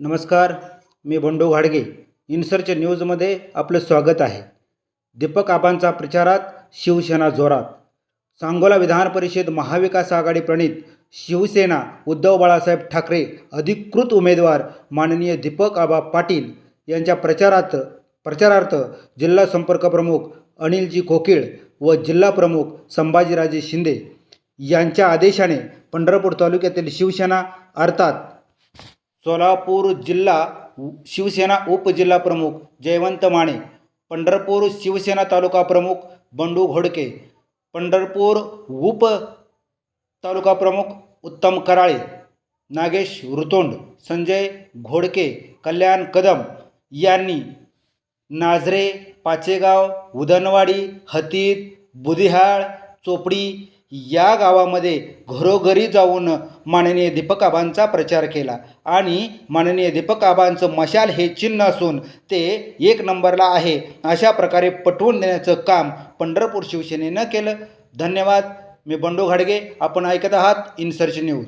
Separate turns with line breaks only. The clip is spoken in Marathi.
नमस्कार मी बंडू घाडगे. इन्सर्च न्यूजमध्ये आपलं स्वागत आहे. दीपक आबांचा प्रचारात शिवसेना जोरात. सांगोला विधान परिषद महाविकास आघाडी प्रणित शिवसेना उद्धव बाळासाहेब ठाकरे अधिकृत उमेदवार माननीय दीपक आबा पाटील यांच्या प्रचारात प्रचारार्थ जिल्हा संपर्क प्रमुख अनिलजी कोकिळ व जिल्हा प्रमुख संभाजीराजे शिंदे यांच्या आदेशाने पंढरपूर तालुक्यातील शिवसेना अर्थात सोलापूर जिल्हा शिवसेना उपजिल्हा प्रमुख जयवंत माने पंढरपूर शिवसेना तालुका प्रमुख बंडू घोडके पंढरपूर उप तालुका प्रमुख उत्तम कराळे नागेश रुतोंड संजय घोडके कल्याण कदम यांनी नाझरे पाचेगाव उदनवाडी हतीत बुदिहाळ चोपडी या गावामध्ये घरोघरी जाऊन माननीय दीपक आबांचा प्रचार केला. आणि माननीय दीपक आबांचं मशाल हे चिन्ह असून ते एक नंबरला आहे. अशा प्रकारे पटवून देण्याचं काम पंढरपूर शिवसेनेनं केलं. धन्यवाद. मी बंडू घाडगे. आपण ऐकत आहात इन्सर्च न्यूज.